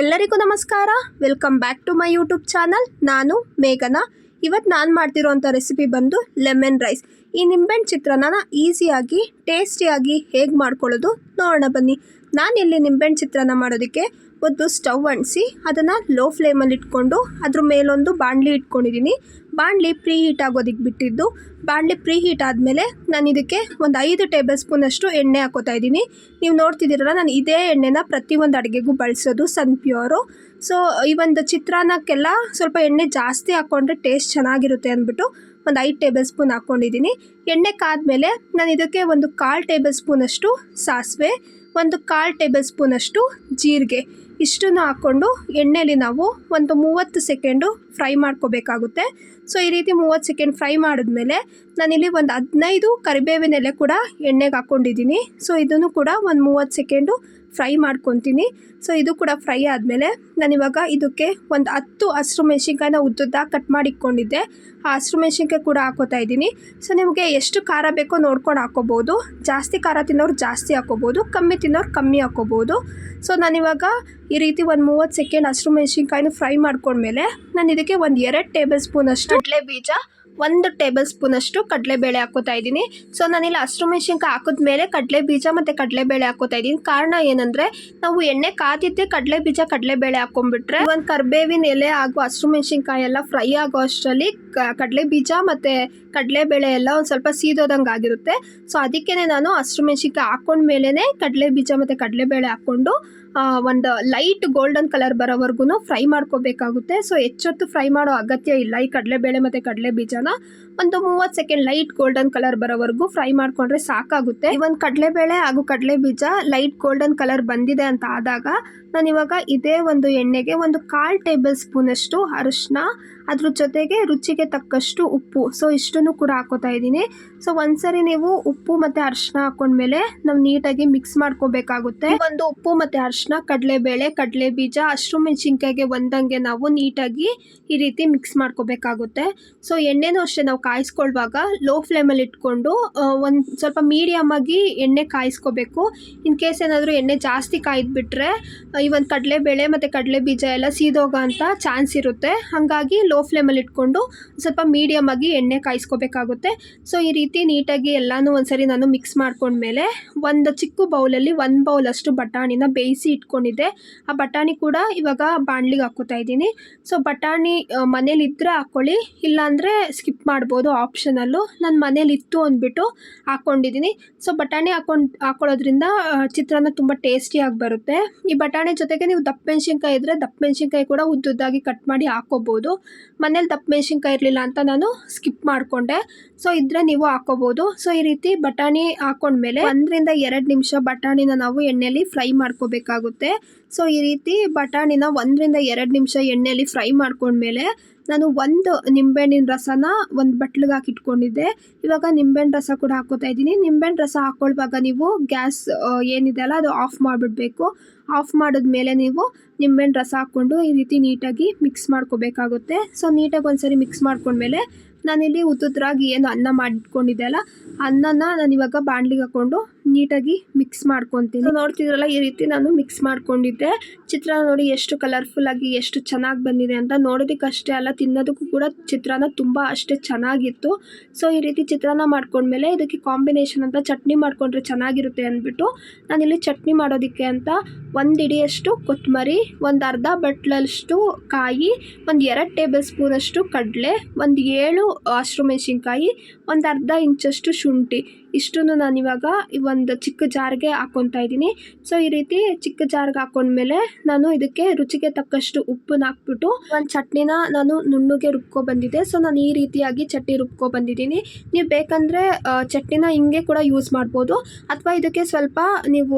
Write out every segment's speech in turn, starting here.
ಎಲ್ಲರಿಗೂ ನಮಸ್ಕಾರ. Welcome back to my YouTube channel ನಾನು ಮೇಘನಾ. ಇವತ್ತು ನಾನು ಮಾಡ್ತಿರೋಂಥ ರೆಸಿಪಿ ಬಂದು ಲೆಮನ್ ರೈಸ್ ಈ ನಿಂಬೆಹಣ್ಣು ಚಿತ್ರಾನ್ನ ಈಸಿಯಾಗಿ ಟೇಸ್ಟಿಯಾಗಿ ಹೇಗೆ ಮಾಡ್ಕೊಳ್ಳೋದು ನೋಡೋಣ ಬನ್ನಿ. ನಾನು ಇಲ್ಲಿ ನಿಂಬೆಹಣ್ಣು ಚಿತ್ರಾನ್ನ ಮಾಡೋದಕ್ಕೆ ಒಂದು ಸ್ಟವ್ ಅಂಟಿಸಿ, ಅದನ್ನು ಲೋ ಫ್ಲೇಮಲ್ಲಿ ಇಟ್ಕೊಂಡು, ಅದ್ರ ಮೇಲೊಂದು ಬಾಣಲಿ ಇಟ್ಕೊಂಡಿದ್ದೀನಿ ಬಾಣಲಿ ಪ್ರೀ ಹೀಟ್ ಆಗೋದಕ್ಕೆ ಬಿಟ್ಟಿದ್ದು, ಬಾಣಲಿ ಪ್ರೀ ಹೀಟ್ ಆದಮೇಲೆ ನಾನು ಇದಕ್ಕೆ ಒಂದು ಐದು ಟೇಬಲ್ ಸ್ಪೂನಷ್ಟು ಎಣ್ಣೆ ಹಾಕೋತಾ ಇದ್ದೀನಿ. ನೀವು ನೋಡ್ತಿದ್ದೀರಲ್ಲ, ನಾನು ಇದೇ ಎಣ್ಣೆನ ಪ್ರತಿಯೊಂದು ಅಡುಗೆಗೂ ಬಳಸೋದು ಸನ್ ಪ್ಯೂರು. ಸೊ ಈ ಒಂದು ಚಿತ್ರಾನ್ನಕ್ಕೆಲ್ಲ ಸ್ವಲ್ಪ ಎಣ್ಣೆ ಜಾಸ್ತಿ ಹಾಕ್ಕೊಂಡ್ರೆ ಟೇಸ್ಟ್ ಚೆನ್ನಾಗಿರುತ್ತೆ ಅಂದ್ಬಿಟ್ಟು ಒಂದು ಐದು ಟೇಬಲ್ ಸ್ಪೂನ್ ಹಾಕ್ಕೊಂಡಿದ್ದೀನಿ ಎಣ್ಣೆ ಕಾದ್ಮೇಲೆ ನಾನು ಇದಕ್ಕೆ ಒಂದು ಕಾಲು ಟೇಬಲ್ ಸ್ಪೂನಷ್ಟು ಸಾಸಿವೆ, ಒಂದು ಕಾಲು ಟೇಬಲ್ ಸ್ಪೂನಷ್ಟು ಜೀರಿಗೆ. ಇಷ್ಟನ್ನು ಹಾಕ್ಕೊಂಡು ಎಣ್ಣೆಲಿ ನಾವು ಒಂದು ಮೂವತ್ತು ಸೆಕೆಂಡು ಫ್ರೈ ಮಾಡ್ಕೋಬೇಕಾಗುತ್ತೆ. ಸೊ, ಈ ರೀತಿ ಮೂವತ್ತು ಸೆಕೆಂಡ್ ಫ್ರೈ ಮಾಡಿದ್ಮೇಲೆ ನಾನಿಲ್ಲಿ ಒಂದು ಹದಿನೈದು ಕರಿಬೇವಿನ ಎಲೆ ಕೂಡ ಎಣ್ಣೆಗೆ ಹಾಕ್ಕೊಂಡಿದ್ದೀನಿ. ಸೊ, ಇದನ್ನು ಕೂಡ ಒಂದು ಮೂವತ್ತು ಸೆಕೆಂಡು ಫ್ರೈ ಮಾಡ್ಕೊತೀನಿ. ಸೊ, ಇದು ಕೂಡ ಫ್ರೈ ಆದಮೇಲೆ ನಾನಿವಾಗ ಇದಕ್ಕೆ ಒಂದು ಹತ್ತು ಹಸಿರು ಮೆಣಸಿನ್ಕಾಯಿನ ಉದ್ದುದ್ದ ಕಟ್ ಮಾಡಿ ಇಟ್ಕೊಂಡಿದ್ದೆ. ಆ ಹಸಿರು ಮೆಣಸಿನ್ಕಾಯಿ ಕೂಡ ಹಾಕೋತಾ ಇದ್ದೀನಿ. ಸೊ, ನಿಮಗೆ ಎಷ್ಟು ಖಾರ ಬೇಕೋ ನೋಡ್ಕೊಂಡು ಹಾಕೋಬೋದು. ಜಾಸ್ತಿ ಖಾರ ತಿನ್ನೋರು ಜಾಸ್ತಿ ಹಾಕೋಬೋದು, ಕಮ್ಮಿ ತಿನ್ನೋರು ಕಮ್ಮಿ ಹಾಕೋಬೋದು. ಸೊ, ನಾನಿವಾಗ ಈ ರೀತಿ ಒಂದು ಮೂವತ್ತು ಸೆಕೆಂಡ್ ಹಸಿರು ಮೆಣಸಿನ್ಕಾಯಿನ ಫ್ರೈ ಮಾಡ್ಕೊಂಡ್ಮೇಲೆ ನಾನು ಇದಕ್ಕೆ ಒಂದು ಎರಡು ಟೇಬಲ್ ಸ್ಪೂನಷ್ಟು ಕಡಲೆ ಬೀಜ, ಒಂದು ಟೇಬಲ್ ಸ್ಪೂನಷ್ಟು ಕಡಲೆಬೇಳೆ ಹಾಕೋತಾ ಇದ್ದೀನಿ. ಸೊ ನಾನಿಲ್ಲಿ ಹಸಿರು ಮೆಣಸಿನ್ಕಾಯಿ ಹಾಕಿದ್ಮೇಲೆ ಕಡಲೆ ಬೀಜ ಮತ್ತು ಕಡಲೆಬೇಳೆ ಹಾಕೋತಾ ಇದ್ದೀನಿ. ಕಾರಣ ಏನಂದರೆ, ನಾವು ಎಣ್ಣೆ ಕಾದಿದ್ದೆ ಕಡಲೆ ಬೀಜ ಕಡಲೆಬೇಳೆ ಹಾಕೊಂಡ್ಬಿಟ್ರೆ, ಒಂದು ಕರ್ಬೇವಿನ ಎಲೆ ಹಾಗೂ ಹಸಿರು ಮೆಣಸಿನ್ಕಾಯಿ ಎಲ್ಲ ಫ್ರೈ ಆಗೋ ಅಷ್ಟರಲ್ಲಿ ಕಡಲೆ ಬೀಜ ಮತ್ತು ಕಡಲೆಬೇಳೆ ಎಲ್ಲ ಒಂದು ಸ್ವಲ್ಪ ಸೀದೋದಂಗೆ ಆಗಿರುತ್ತೆ. ಸೊ ಅದಕ್ಕೇ ನಾನು ಹಸಿರು ಮೆಣಸಿನ್ಕಾಯಿ ಹಾಕೊಂಡ್ಮೇಲೆ ಕಡಲೆ ಬೀಜ ಮತ್ತು ಕಡಲೆಬೇಳೆ ಹಾಕ್ಕೊಂಡು ಒಂದು ಲೈಟ್ ಗೋಲ್ಡನ್ ಕಲರ್ ಬರೋವರೆಗೂ ಫ್ರೈ ಮಾಡ್ಕೋಬೇಕಾಗುತ್ತೆ. ಸೊ ಹೆಚ್ಚೊತ್ತು ಫ್ರೈ ಮಾಡೋ ಅಗತ್ಯ ಇಲ್ಲ ಈ ಕಡಲೆಬೇಳೆ ಮತ್ತು ಕಡಲೆ ಬೀಜನ ಒಂದು ಮೂವತ್ತು ಸೆಕೆಂಡ್ ಲೈಟ್ ಗೋಲ್ಡನ್ ಕಲರ್ ಬರೋವರೆಗೂ ಫ್ರೈ ಮಾಡ್ಕೊಂಡ್ರೆ ಸಾಕಾಗುತ್ತೆ. ಈ ಒಂದು ಕಡಲೆಬೇಳೆ ಹಾಗೂ ಕಡಲೆ ಬೀಜ ಲೈಟ್ ಗೋಲ್ಡನ್ ಕಲರ್ ಬಂದಿದೆ ಅಂತ ಆದಾಗ ನಾನು ಇವಾಗ ಇದೇ ಒಂದು ಎಣ್ಣೆಗೆ ಒಂದು ಕಾಲು ಟೇಬಲ್ ಸ್ಪೂನಷ್ಟು ಅರಿಶಿನ ಅದ್ರ ಜೊತೆಗೆ ರುಚಿಗೆ ತಕ್ಕಷ್ಟು ಉಪ್ಪು. ಸೊ ಇಷ್ಟನ್ನು ಕೂಡ ಹಾಕೋತಾ ಇದ್ದೀನಿ. ಸೊ ಒಂದ್ಸರಿ ನೀವು ಉಪ್ಪು ಮತ್ತು ಅರಿಶಿನ ಹಾಕೊಂಡ್ಮೇಲೆ ನಾವು ನೀಟಾಗಿ ಮಿಕ್ಸ್ ಮಾಡ್ಕೋಬೇಕಾಗುತ್ತೆ. ಒಂದು ಉಪ್ಪು ಮತ್ತು ಅರಿಶಿನ ಕಡಲೆಬೇಳೆ ಕಡಲೆ ಬೀಜ ಹಸಿರು ಮೆಣಸಿನ್ಕಾಯಿಗೆ ಒಂದಂಗೆ ನಾವು ನೀಟಾಗಿ ಈ ರೀತಿ ಮಿಕ್ಸ್ ಮಾಡ್ಕೋಬೇಕಾಗುತ್ತೆ. ಸೊ ಎಣ್ಣೆನೂ ಅಷ್ಟೇ ನಾವು ಕಾಯಿಸ್ಕೊಳ್ವಾಗ ಲೋ ಫ್ಲೇಮಲ್ಲಿ ಇಟ್ಕೊಂಡು ಒಂದು ಸ್ವಲ್ಪ ಮೀಡಿಯಮ್ ಆಗಿ ಎಣ್ಣೆ ಕಾಯಿಸ್ಕೋಬೇಕು. ಇನ್ ಕೇಸ್ ಏನಾದರೂ ಎಣ್ಣೆ ಜಾಸ್ತಿ ಕಾಯ್ದುಬಿಟ್ರೆ ಈ ಒಂದು ಕಡಲೆಬೇಳೆ ಮತ್ತು ಕಡಲೆ ಬೀಜ ಎಲ್ಲ ಸೀದೋಗೋ ಅಂತ ಚಾನ್ಸ್ ಇರುತ್ತೆ. ಹಾಗಾಗಿ ಲೋ ಫ್ಲೇಮಲ್ಲಿ ಇಟ್ಕೊಂಡು ಸ್ವಲ್ಪ ಮೀಡಿಯಮ್ ಆಗಿ ಎಣ್ಣೆ ಕಾಯಿಸ್ಕೋಬೇಕಾಗುತ್ತೆ. ಸೊ ಈ ರೀತಿ ನೀಟಾಗಿ ಎಲ್ಲನೂ ಒಂದ್ಸರಿ ನಾನು ಮಿಕ್ಸ್ ಮಾಡ್ಕೊಂಡ್ಮೇಲೆ ಒಂದು ಚಿಕ್ಕ ಬೌಲಲ್ಲಿ ಒಂದು ಬೌಲಷ್ಟು ಬಟಾಣಿನ ಬೇಯಿಸಿ ಇಟ್ಕೊಂಡಿದ್ದೆ. ಆ ಬಟಾಣಿ ಕೂಡ ಇವಾಗ ಬಾಣಲಿಗೆ ಹಾಕೋತಾ ಇದ್ದೀನಿ. ಸೊ ಬಟಾಣಿ ಮನೇಲಿ ಇದ್ದರೆ ಹಾಕ್ಕೊಳ್ಳಿ ಇಲ್ಲಾಂದರೆ ಸ್ಕಿಪ್ ಮಾಡ್ಬೋದು ಆಪ್ಷನಲ್ಲು ನಾನು ಮನೇಲಿ ಇತ್ತು ಅಂದ್ಬಿಟ್ಟು ಹಾಕ್ಕೊಂಡಿದ್ದೀನಿ ಸೊ ಬಟಾಣಿ ಹಾಕೊಂಡು, ಹಾಕೊಳ್ಳೋದ್ರಿಂದ ಚಿತ್ರಾನ್ನ ತುಂಬ ಟೇಸ್ಟಿಯಾಗಿ ಬರುತ್ತೆ. ಈ ಬಟಾಣಿ ಜೊತೆಗೆ ನೀವು ದಪ್ಪ ಮೆಣಸಿನ್ಕಾಯಿ ಇದ್ದರೆ ದಪ್ಪ ಮೆಣಸಿನ್ಕಾಯಿ ಕೂಡ ಉದ್ದುದ್ದಾಗಿ ಕಟ್ ಮಾಡಿ ಹಾಕೋಬೋದು. ಮನೇಲಿ ದಪ್ಪ ಮೆಣಸಿನ್ಕಾಯಿ ಇರಲಿಲ್ಲ ಅಂತ ನಾನು ಸ್ಕಿಪ್ ಮಾಡಿಕೊಂಡೆ. ಸೊ ಇದ್ರೆ ನೀವು ಹಾಕೋಬೋದು. ಸೊ ಈ ರೀತಿ ಬಟಾಣಿ ಹಾಕೊಂಡ್ಮೇಲೆ ಒಂದರಿಂದ ಎರಡು ನಿಮಿಷ ಬಟಾಣಿನ ನಾವು ಎಣ್ಣೆಯಲ್ಲಿ ಫ್ರೈ ಮಾಡ್ಕೋಬೇಕಾಗುತ್ತೆ. ಸೊ ಈ ರೀತಿ ಬಟಾಣಿನ ಒಂದರಿಂದ ಎರಡು ನಿಮಿಷ ಎಣ್ಣೆಯಲ್ಲಿ ಫ್ರೈ ಮಾಡ್ಕೊಂಡ್ಮೇಲೆ ನಾನು ಒಂದು ನಿಂಬೆಹಣ್ಣಿನ ರಸನ ಒಂದು ಬಟ್ಲಿಗೆ ಹಾಕಿ ಇಟ್ಕೊಂಡಿದ್ದೆ ಇವಾಗ ನಿಂಬೆಹಣ್ಣು ರಸ ಕೂಡ ಹಾಕೋತಾ ಇದ್ದೀನಿ. ನಿಂಬೆಹಣ್ಣು ರಸ ಹಾಕ್ಕೊಳ್ವಾಗ ನೀವು ಗ್ಯಾಸ್ ಏನಿದೆ ಅಲ್ಲ, ಅದು ಆಫ್ ಮಾಡಿಬಿಡ್ಬೇಕು. ಆಫ್ ಮಾಡಿದ್ಮೇಲೆ ನೀವು ನಿಂಬೆಹಣ್ಣು ರಸ ಹಾಕ್ಕೊಂಡು ಈ ರೀತಿ ನೀಟಾಗಿ ಮಿಕ್ಸ್ ಮಾಡ್ಕೋಬೇಕಾಗುತ್ತೆ. ಸೊ ನೀಟಾಗಿ ಒಂದ್ಸರಿ ಮಿಕ್ಸ್ ಮಾಡ್ಕೊಂಡ್ಮೇಲೆ ನಾನಿಲ್ಲಿ ಉದ್ದುದ್ರಾಗಿ ಏನು ಅನ್ನ ಮಾಡಿಟ್ಕೊಂಡಿದ್ದೆ ಅಲ್ಲ, ಅನ್ನನ ನಾನು ಇವಾಗ ಬಾಣಲಿಗೆ ಹಾಕ್ಕೊಂಡು ನೀಟಾಗಿ ಮಿಕ್ಸ್ ಮಾಡ್ಕೊತೀನಿ. ನೋಡ್ತಿದ್ರಲ್ಲ, ಈ ರೀತಿ ನಾನು ಮಿಕ್ಸ್ ಮಾಡ್ಕೊಂಡಿದ್ದೆ. ಚಿತ್ರಾನ್ನ ನೋಡಿ ಎಷ್ಟು ಕಲರ್ಫುಲ್ ಆಗಿ, ಎಷ್ಟು ಚೆನ್ನಾಗಿ ಬಂದಿದೆ ಅಂತ ನೋಡೋದಕ್ಕೆ ಅಷ್ಟೇ ಅಲ್ಲ, ತಿನ್ನೋದಕ್ಕೂ ಕೂಡ ಚಿತ್ರಾನ್ನ ತುಂಬ ಅಷ್ಟೇ ಚೆನ್ನಾಗಿತ್ತು. ಸೊ ಈ ರೀತಿ ಚಿತ್ರಾನ್ನ ಮಾಡ್ಕೊಂಡ್ಮೇಲೆ ಇದಕ್ಕೆ ಕಾಂಬಿನೇಷನ್ ಅಂತ ಚಟ್ನಿ ಮಾಡಿಕೊಂಡ್ರೆ ಚೆನ್ನಾಗಿರುತ್ತೆ ಅಂದ್ಬಿಟ್ಟು ನಾನಿಲ್ಲಿ ಚಟ್ನಿ ಮಾಡೋದಕ್ಕೆ ಅಂತ ಒಂದು ಇಡಿಯಷ್ಟು ಕೊತ್ತಂಬರಿ ಒಂದು ಅರ್ಧ ಬಟ್ಲಷ್ಟು ಕಾಯಿ, ಒಂದು ಎರಡು ಟೇಬಲ್ ಸ್ಪೂನಷ್ಟು ಕಡಲೆ, ಒಂದು ಏಳು ಹಸಿರು ಮೆಣಸಿನ್ಕಾಯಿ, ಒಂದು ಅರ್ಧ ಇಂಚಷ್ಟು ಶುಂಠಿ. ಇಷ್ಟನ್ನು ನಾನಿವಾಗ ಈ ಒಂದು ಚಿಕ್ಕ ಜಾರ್ಗೆ ಹಾಕ್ಕೊತಾ ಇದ್ದೀನಿ. ಸೊ ಈ ರೀತಿ ಚಿಕ್ಕ ಜಾರ್ಗೆ ಹಾಕೊಂಡ್ಮೇಲೆ ನಾನು ಇದಕ್ಕೆ ರುಚಿಗೆ ತಕ್ಕಷ್ಟು ಉಪ್ಪನ್ನ ಹಾಕ್ಬಿಟ್ಟು ಒಂದು ಚಟ್ನಿನ ನಾನು ನುಣ್ಣಗೆ ರುಬ್ಕೊ ಬಂದಿದ್ದೆ ಸೊ ನಾನು ಈ ರೀತಿಯಾಗಿ ಚಟ್ನಿ ರುಬ್ಕೊ ಬಂದಿದ್ದೀನಿ ನೀವು ಬೇಕಂದರೆ ಚಟ್ನಿನ ಹಿಂಗೆ ಕೂಡ ಯೂಸ್ ಮಾಡ್ಬೋದು. ಅಥವಾ ಇದಕ್ಕೆ ಸ್ವಲ್ಪ ನೀವು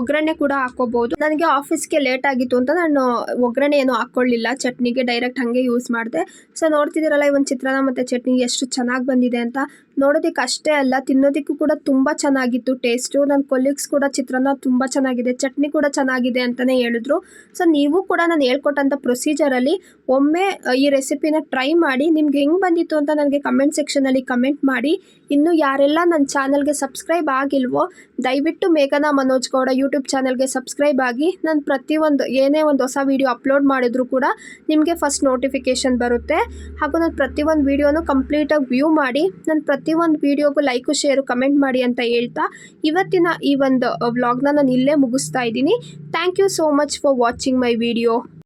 ಒಗ್ಗರಣೆ ಕೂಡ ಹಾಕ್ಕೋಬೋದು. ನನಗೆ ಆಫೀಸ್ಗೆ ಲೇಟ್ ಆಗಿತ್ತು ಅಂತ ನಾನು ಒಗ್ಗರಣೆ ಏನು ಹಾಕ್ಕೊಳ್ಳಿಲ್ಲ. ಚಟ್ನಿಗೆ ಡೈರೆಕ್ಟ್ ಹಾಗೆ ಯೂಸ್ ಮಾಡಿದೆ. ಸೊ ನೋಡ್ತಿದ್ದೀರಲ್ಲ ಈ ಒಂದು ಚಿತ್ರಾನ್ನ ಮತ್ತು ಚಟ್ನಿ ಎಷ್ಟು ಚೆನ್ನಾಗಿ ಬಂದಿದೆ ಅಂತ. ನೋಡೋದಕ್ಕೆ ಅಷ್ಟೇ ಅಲ್ಲ, ತಿನ್ನೋದಕ್ಕೂ ಕೂಡ ತುಂಬ ಚೆನ್ನಾಗಿತ್ತು. ಟೇಸ್ಟು ನನ್ನ ಕೊಲೀಗ್ಸ್ ಕೂಡ ಚಿತ್ರಾನ್ನ ತುಂಬ ಚೆನ್ನಾಗಿದೆ, ಚಟ್ನಿ ಕೂಡ ಚೆನ್ನಾಗಿದೆ ಅಂತಲೇ ಹೇಳಿದ್ರು. ಸೊ ನೀವು ಕೂಡ ನಾನು ಹೇಳ್ಕೊಟ್ಟಂಥ ಪ್ರೊಸೀಜರಲ್ಲಿ ಒಮ್ಮೆ ಈ ರೆಸಿಪಿನ ಟ್ರೈ ಮಾಡಿ, ನಿಮ್ಗೆ ಹೆಂಗೆ ಬಂದಿತ್ತು ಅಂತ ನನಗೆ ಕಮೆಂಟ್ ಸೆಕ್ಷನಲ್ಲಿ ಕಮೆಂಟ್ ಮಾಡಿ. ಇನ್ನು ಯಾರೆಲ್ಲ ನನ್ನ ಚಾನಲ್ಗೆ ಸಬ್ಸ್ಕ್ರೈಬ್ ಆಗಿಲ್ವೋ, ದಯವಿಟ್ಟು ಮೇಘನಾ ಮನೋಜ್ ಗೌಡ ಯೂಟ್ಯೂಬ್ ಚಾನಲ್ಗೆ ಸಬ್ಸ್ಕ್ರೈಬ್ ಆಗಿ, ನಾನು ಪ್ರತಿಯೊಂದು, ಏನೇ ಒಂದು ಹೊಸ ವೀಡಿಯೋ ಅಪ್ಲೋಡ್ ಮಾಡಿದ್ರು ಕೂಡ ನಿಮಗೆ ಫಸ್ಟ್ ನೋಟಿಫಿಕೇಷನ್ ಬರುತ್ತೆ. ಹಾಗೂ ನಾನು ಪ್ರತಿಯೊಂದು ವೀಡಿಯೋನು ಕಂಪ್ಲೀಟಾಗಿ ವ್ಯೂ ಮಾಡಿ, ನಾನು ಪ್ರತಿಯೊಂದು ವಿಡಿಯೋಗೂ ಲೈಕು, ಶೇರು, ಕಮೆಂಟ್ ಮಾಡಿ ಅಂತ ಹೇಳ್ತಾ ಇವತ್ತಿನ ಈ ಒಂದು ವ್ಲಾಗ್ನ ನಾನು ಇಲ್ಲೇ ಮುಗಿಸ್ತಾ ಇದ್ದೀನಿ. Thank you so much for watching my video